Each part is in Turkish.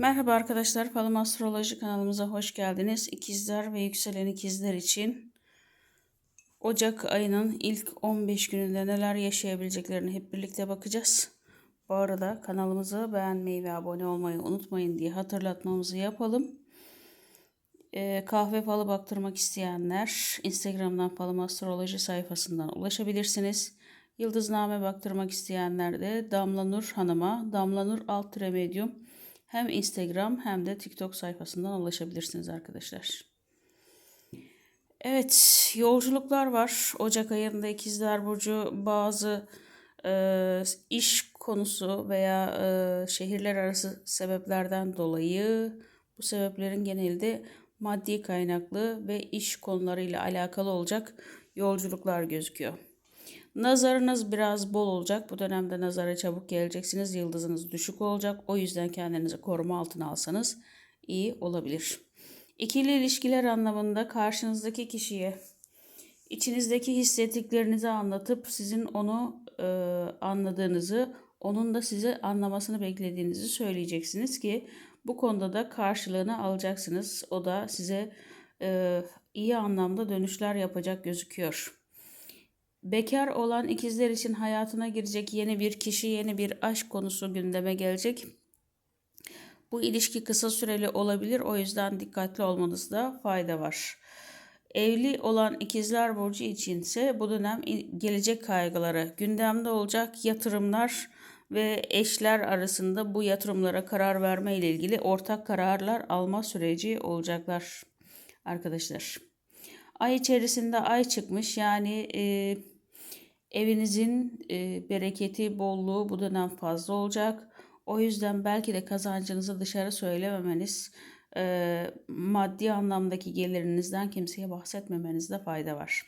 Merhaba arkadaşlar, Falım Astroloji kanalımıza hoş geldiniz. İkizler ve yükselen ikizler için Ocak ayının ilk 15 gününde neler yaşayabileceklerini hep birlikte bakacağız. Bu arada kanalımızı beğenmeyi ve abone olmayı unutmayın diye hatırlatmamızı yapalım. Ee, kahve falı baktırmak isteyenler Instagram'dan Falım Astroloji sayfasından ulaşabilirsiniz. Yıldızname baktırmak isteyenler de Damla Nur Hanım'a, Damla Nur Alt Medium hem Instagram hem de TikTok sayfasından ulaşabilirsiniz arkadaşlar. Evet, yolculuklar var. Ocak ayında İkizler Burcu bazı e, iş konusu veya e, şehirler arası sebeplerden dolayı bu sebeplerin genelde maddi kaynaklı ve iş konularıyla alakalı olacak yolculuklar gözüküyor. Nazarınız biraz bol olacak. Bu dönemde nazara çabuk geleceksiniz. Yıldızınız düşük olacak. O yüzden kendinizi koruma altına alsanız iyi olabilir. İkili ilişkiler anlamında karşınızdaki kişiye içinizdeki hissettiklerinizi anlatıp sizin onu e, anladığınızı, onun da sizi anlamasını beklediğinizi söyleyeceksiniz ki bu konuda da karşılığını alacaksınız. O da size e, iyi anlamda dönüşler yapacak gözüküyor. Bekar olan ikizler için hayatına girecek yeni bir kişi, yeni bir aşk konusu gündeme gelecek. Bu ilişki kısa süreli olabilir. O yüzden dikkatli olmanızda fayda var. Evli olan ikizler burcu için ise bu dönem gelecek kaygıları gündemde olacak yatırımlar ve eşler arasında bu yatırımlara karar verme ile ilgili ortak kararlar alma süreci olacaklar arkadaşlar. Ay içerisinde ay çıkmış yani e, evinizin e, bereketi, bolluğu bu dönem fazla olacak. O yüzden belki de kazancınızı dışarı söylememeniz, e, maddi anlamdaki gelirinizden kimseye bahsetmemenizde fayda var.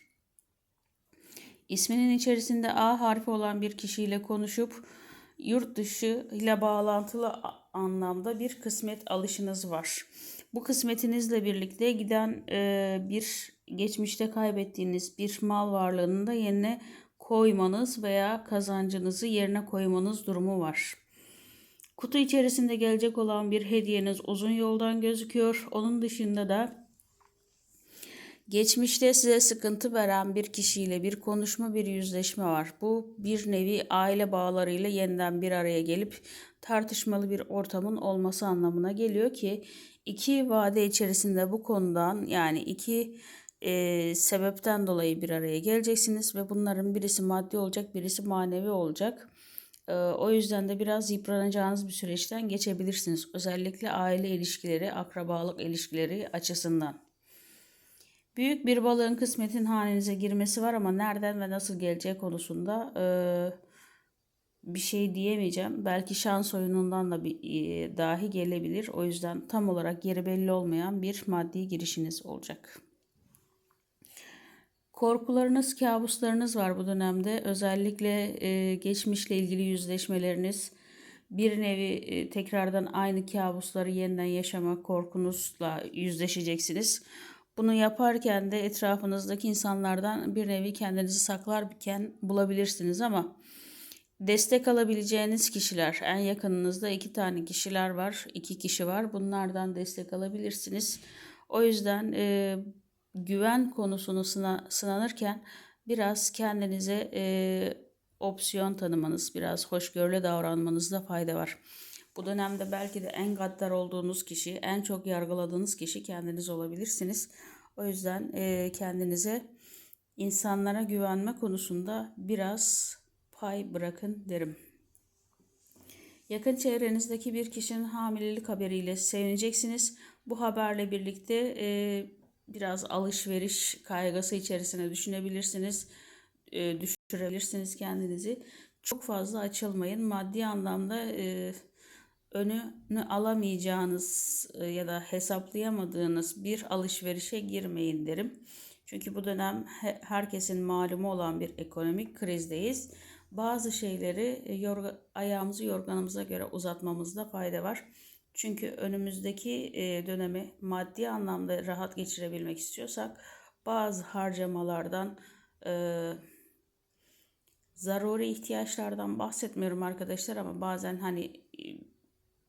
İsminin içerisinde A harfi olan bir kişiyle konuşup yurt dışı ile bağlantılı anlamda bir kısmet alışınız var. Bu kısmetinizle birlikte giden e, bir geçmişte kaybettiğiniz bir mal varlığını da yerine koymanız veya kazancınızı yerine koymanız durumu var. Kutu içerisinde gelecek olan bir hediyeniz uzun yoldan gözüküyor. Onun dışında da geçmişte size sıkıntı veren bir kişiyle bir konuşma, bir yüzleşme var. Bu bir nevi aile bağlarıyla yeniden bir araya gelip tartışmalı bir ortamın olması anlamına geliyor ki iki vade içerisinde bu konudan yani iki e, sebepten dolayı bir araya geleceksiniz ve bunların birisi maddi olacak, birisi manevi olacak. E, o yüzden de biraz yıpranacağınız bir süreçten geçebilirsiniz. Özellikle aile ilişkileri, akrabalık ilişkileri açısından. Büyük bir balığın kısmetin hanenize girmesi var ama nereden ve nasıl geleceği konusunda e, bir şey diyemeyeceğim. Belki şans oyunundan da bir, e, dahi gelebilir. O yüzden tam olarak yeri belli olmayan bir maddi girişiniz olacak. Korkularınız, kabuslarınız var bu dönemde. Özellikle e, geçmişle ilgili yüzleşmeleriniz, bir nevi e, tekrardan aynı kabusları yeniden yaşamak korkunuzla yüzleşeceksiniz. Bunu yaparken de etrafınızdaki insanlardan bir nevi kendinizi saklarken bulabilirsiniz ama destek alabileceğiniz kişiler, en yakınınızda iki tane kişiler var, iki kişi var. Bunlardan destek alabilirsiniz. O yüzden e, güven konusunu sına, sınanırken biraz kendinize e, opsiyon tanımanız, biraz hoşgörülü davranmanızda fayda var. Bu dönemde belki de en gaddar olduğunuz kişi, en çok yargıladığınız kişi kendiniz olabilirsiniz. O yüzden e, kendinize insanlara güvenme konusunda biraz pay bırakın derim. Yakın çevrenizdeki bir kişinin hamilelik haberiyle sevineceksiniz. Bu haberle birlikte e, biraz alışveriş kaygısı içerisine düşünebilirsiniz. E, düşürebilirsiniz kendinizi. Çok fazla açılmayın. Maddi anlamda e, önünü alamayacağınız e, ya da hesaplayamadığınız bir alışverişe girmeyin derim. Çünkü bu dönem herkesin malumu olan bir ekonomik krizdeyiz. Bazı şeyleri e, yorga, ayağımızı yorganımıza göre uzatmamızda fayda var. Çünkü önümüzdeki dönemi maddi anlamda rahat geçirebilmek istiyorsak bazı harcamalardan e, zaruri ihtiyaçlardan bahsetmiyorum arkadaşlar ama bazen hani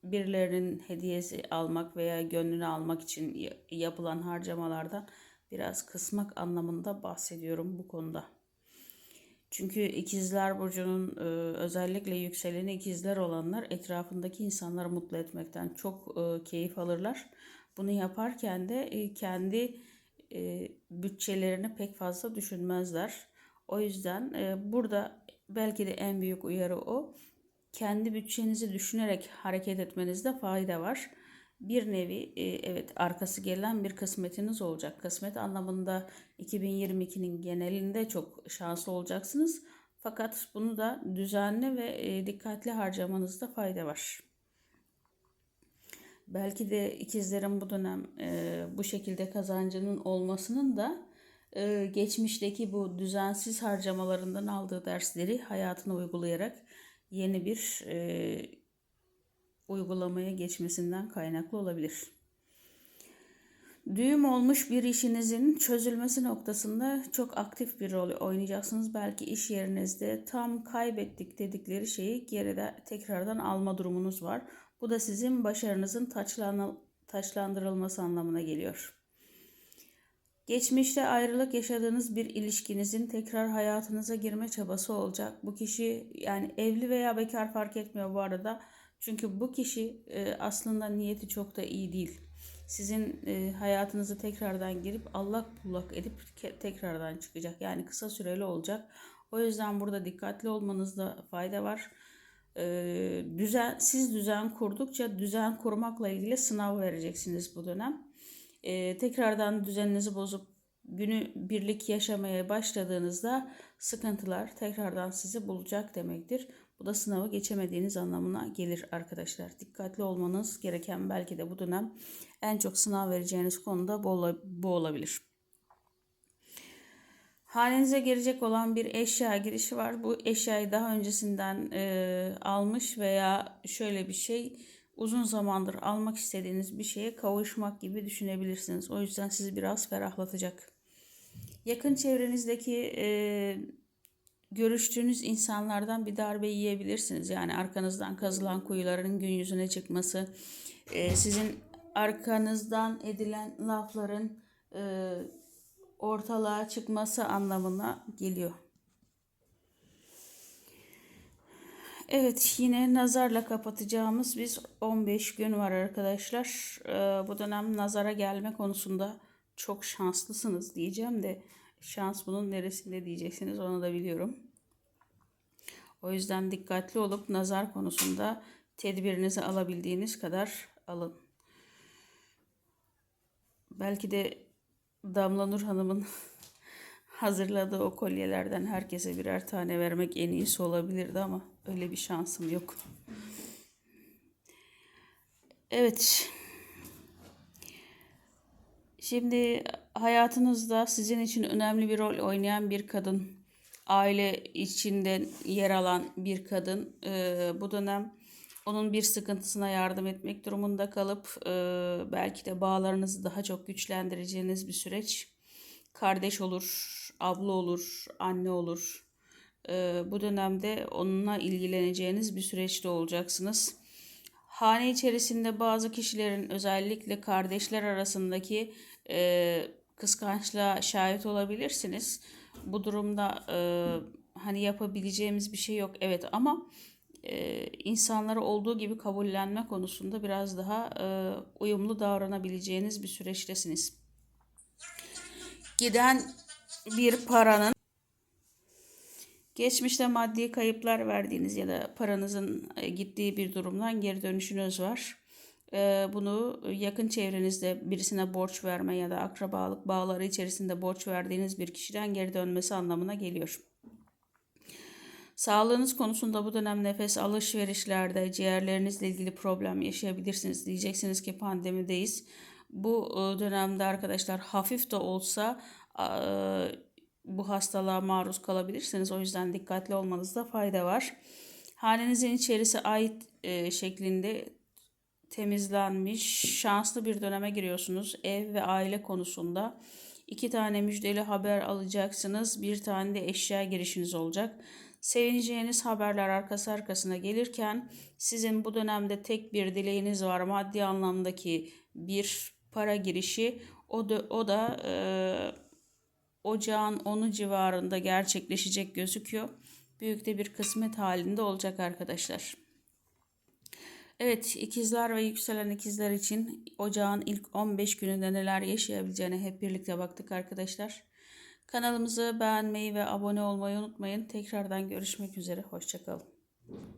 birilerinin hediyesi almak veya gönlünü almak için ya- yapılan harcamalardan biraz kısmak anlamında bahsediyorum bu konuda. Çünkü ikizler burcunun e, özellikle yükseleni ikizler olanlar etrafındaki insanları mutlu etmekten çok e, keyif alırlar. Bunu yaparken de e, kendi bütçelerini pek fazla düşünmezler. O yüzden burada belki de en büyük uyarı o. Kendi bütçenizi düşünerek hareket etmenizde fayda var. Bir nevi e, evet arkası gelen bir kısmetiniz olacak. Kısmet anlamında 2022'nin genelinde çok şanslı olacaksınız. Fakat bunu da düzenli ve e, dikkatli harcamanızda fayda var. Belki de ikizlerin bu dönem e, bu şekilde kazancının olmasının da geçmişteki bu düzensiz harcamalarından aldığı dersleri hayatına uygulayarak yeni bir uygulamaya geçmesinden kaynaklı olabilir. Düğüm olmuş bir işinizin çözülmesi noktasında çok aktif bir rol oynayacaksınız. Belki iş yerinizde tam kaybettik dedikleri şeyi geride tekrardan alma durumunuz var. Bu da sizin başarınızın taçlan- taçlandırılması anlamına geliyor. Geçmişte ayrılık yaşadığınız bir ilişkinizin tekrar hayatınıza girme çabası olacak. Bu kişi yani evli veya bekar fark etmiyor bu arada. Çünkü bu kişi e, aslında niyeti çok da iyi değil. Sizin e, hayatınıza tekrardan girip allak bullak edip tekrardan çıkacak. Yani kısa süreli olacak. O yüzden burada dikkatli olmanızda fayda var. E, düzen siz düzen kurdukça düzen kurmakla ilgili sınav vereceksiniz bu dönem. Tekrardan düzeninizi bozup günü birlik yaşamaya başladığınızda sıkıntılar tekrardan sizi bulacak demektir. Bu da sınavı geçemediğiniz anlamına gelir arkadaşlar. Dikkatli olmanız gereken belki de bu dönem en çok sınav vereceğiniz konuda bu, ola- bu olabilir. Hanenize girecek olan bir eşya girişi var. Bu eşyayı daha öncesinden e, almış veya şöyle bir şey uzun zamandır almak istediğiniz bir şeye kavuşmak gibi düşünebilirsiniz. O yüzden sizi biraz ferahlatacak. Yakın çevrenizdeki e, görüştüğünüz insanlardan bir darbe yiyebilirsiniz. Yani arkanızdan kazılan kuyuların gün yüzüne çıkması, e, sizin arkanızdan edilen lafların e, ortalığa çıkması anlamına geliyor. Evet yine nazarla kapatacağımız biz 15 gün var arkadaşlar. Ee, bu dönem nazara gelme konusunda çok şanslısınız diyeceğim de şans bunun neresinde diyeceksiniz onu da biliyorum. O yüzden dikkatli olup nazar konusunda tedbirinizi alabildiğiniz kadar alın. Belki de Damla Nur Hanım'ın hazırladığı o kolyelerden herkese birer tane vermek en iyisi olabilirdi ama öyle bir şansım yok. Evet. Şimdi hayatınızda sizin için önemli bir rol oynayan bir kadın, aile içinde yer alan bir kadın e, bu dönem onun bir sıkıntısına yardım etmek durumunda kalıp e, belki de bağlarınızı daha çok güçlendireceğiniz bir süreç. Kardeş olur, abla olur, anne olur. E, bu dönemde onunla ilgileneceğiniz bir süreçte olacaksınız. Hane içerisinde bazı kişilerin özellikle kardeşler arasındaki e, kıskançlığa şahit olabilirsiniz. Bu durumda e, hani yapabileceğimiz bir şey yok evet ama e, insanları olduğu gibi kabullenme konusunda biraz daha e, uyumlu davranabileceğiniz bir süreçtesiniz. Giden bir paranın Geçmişte maddi kayıplar verdiğiniz ya da paranızın e, gittiği bir durumdan geri dönüşünüz var. Bunu yakın çevrenizde birisine borç verme ya da akrabalık bağları içerisinde borç verdiğiniz bir kişiden geri dönmesi anlamına geliyor. Sağlığınız konusunda bu dönem nefes alışverişlerde ciğerlerinizle ilgili problem yaşayabilirsiniz. Diyeceksiniz ki pandemideyiz. Bu dönemde arkadaşlar hafif de olsa bu hastalığa maruz kalabilirsiniz. O yüzden dikkatli olmanızda fayda var. Hanenizin içerisi ait şeklinde temizlenmiş, şanslı bir döneme giriyorsunuz. Ev ve aile konusunda iki tane müjdeli haber alacaksınız. Bir tane de eşya girişiniz olacak. Sevineceğiniz haberler arkası arkasına gelirken sizin bu dönemde tek bir dileğiniz var. Maddi anlamdaki bir para girişi. O da, o da e, ocağın onu civarında gerçekleşecek gözüküyor. Büyük de bir kısmet halinde olacak arkadaşlar. Evet, ikizler ve yükselen ikizler için ocağın ilk 15 gününde neler yaşayabileceğine hep birlikte baktık arkadaşlar. Kanalımızı beğenmeyi ve abone olmayı unutmayın. Tekrardan görüşmek üzere. Hoşçakalın.